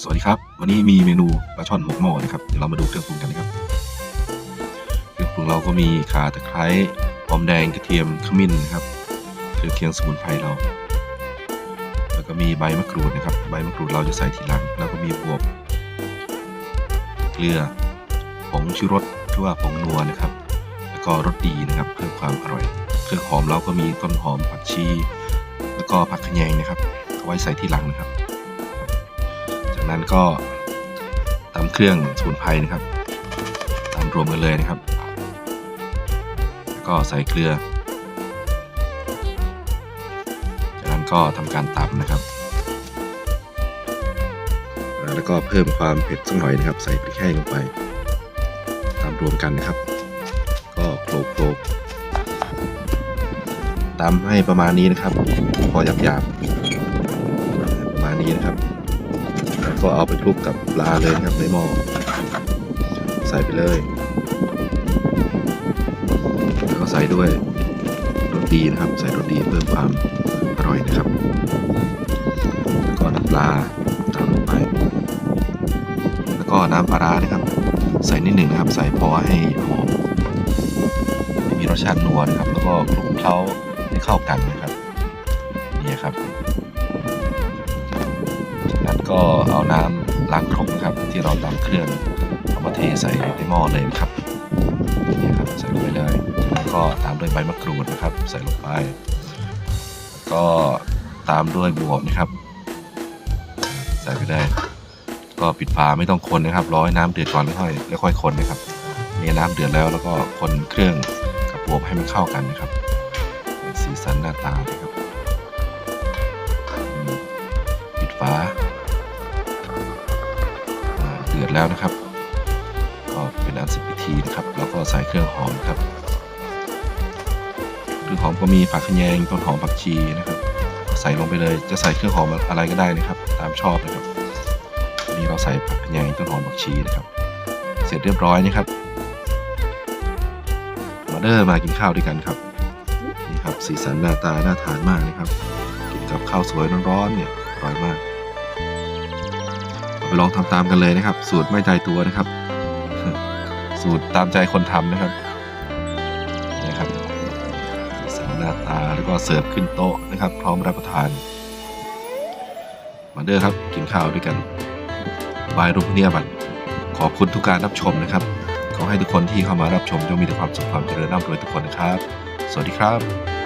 สวัสดีครับ วันนี้มีเมนูปลาช่อนหมกหม้อนะครับ เดี๋ยวเรามาดูเครื่องปรุงกันนะครับ เครื่องปรุงเราก็มีข่าตะไคร้หอมแดงกระเทียมขมิ้นนะครับเครื่องเคียงสมุนไพรเรา แล้วก็มีใบมะกรูดนะครับ ใบมะกรูดเราจะใส่ทีหลัง แล้วก็มีบวบเกลือผงชูรสหรือว่าผงนัวนะครับ แล้วก็รสดีนะครับเพิ่มความอร่อย เครื่องหอมเราก็มีต้นหอมผักชี แล้วก็ผักขะแยงนะครับเอาไว้ใส่ทีหลังนะครับ นั้นก็ตำเครื่องสมุนไพรนะครับตำรวมกันเลยนะครับแล้วก็ใส่เกลือ จากนั้นก็ทำการตำนะครับ แล้วก็เพิ่มความเผ็ดสักหน่อยนะครับ ใส่พริกแห้งลงไปตำรวมกันนะครับ ก็โคลกโคลกตำให้ประมาณนี้นะครับ พอหยาบๆประมาณนี้นะครับ ก็เอาไปคลุกกับปลาเลยครับในหม้อใส่ไปเลยแล้วก็ใส่ด้วยรสดีนะครับ ใส่รสดีเพิ่มความอร่อยนะครับแล้วก็น้ำปลาตามลงไป แล้วก็น้ำปลาร้านะครับ ใส่นิดหนึ่งนะครับ ใส่พอให้หอมมีรสชาตินัวนะครับ แล้วก็คลุกเคล้าให้เข้ากันนะครับนี่ครับ ก็เอาน้ำล้างครกนะครับ ที่เราตำเครื่องเอามาเทใส่ในหม้อเลยนะครับนี่ครับใส่ลงไปเลยก็ตามด้วยใบมะกรูดนะครับ ใส่ลงไป ก็ตามด้วยบวบนะครับ ใส่ไปได้ ก็ปิดฝาไม่ต้องคนนะครับรอให้น้ำเดือดก่อนแล้วค่อยแล้วค่อยคนนะครับนี่น้ำเดือดแล้วแล้วก็คนเครื่องกับบวบให้มันเข้ากันนะครับ สีสันหน้าตานะครับปิดฝา แล้วนะครับ ก็เป็นอันเสร็จพิธีนะครับ แล้วก็ใส่เครื่องหอมครับเครื่องหอมก็มีผักขยงต้นหอมผักชีนะครับใส่ลงไปเลยจะใส่เครื่องหอมอะไรก็ได้นะครับ ตามชอบนะครับนี่เราใส่ผักขยงต้นหอมผักชีนะครับ เสร็จเรียบร้อยนะครับมาเดอร์มากินข้าวด้วยกันครับนี่ครับสีสันหน้าตาน่าทานมากนะครับ กินกับข้าวสวยร้อนๆเนี่ยอร่อยมาก ไปลองทำตามกันเลยนะครับ สูตรไม่ตายตัวนะครับ สูตรตามใจคนทำนะครับนี่ครับสีสันหน้าตาแล้วก็เสิร์ฟขึ้นโต๊ะนะครับ พร้อมรับประทาน มาเด้อครับกินข้าวด้วยกันบายรุ่งเนียบันขอบคุณทุกการรับชมนะครับ ขอให้ทุกคนที่เข้ามารับชมจงมีแต่ความสุขความเจริญร่ำรวยทุกคนนะครับ สวัสดีครับ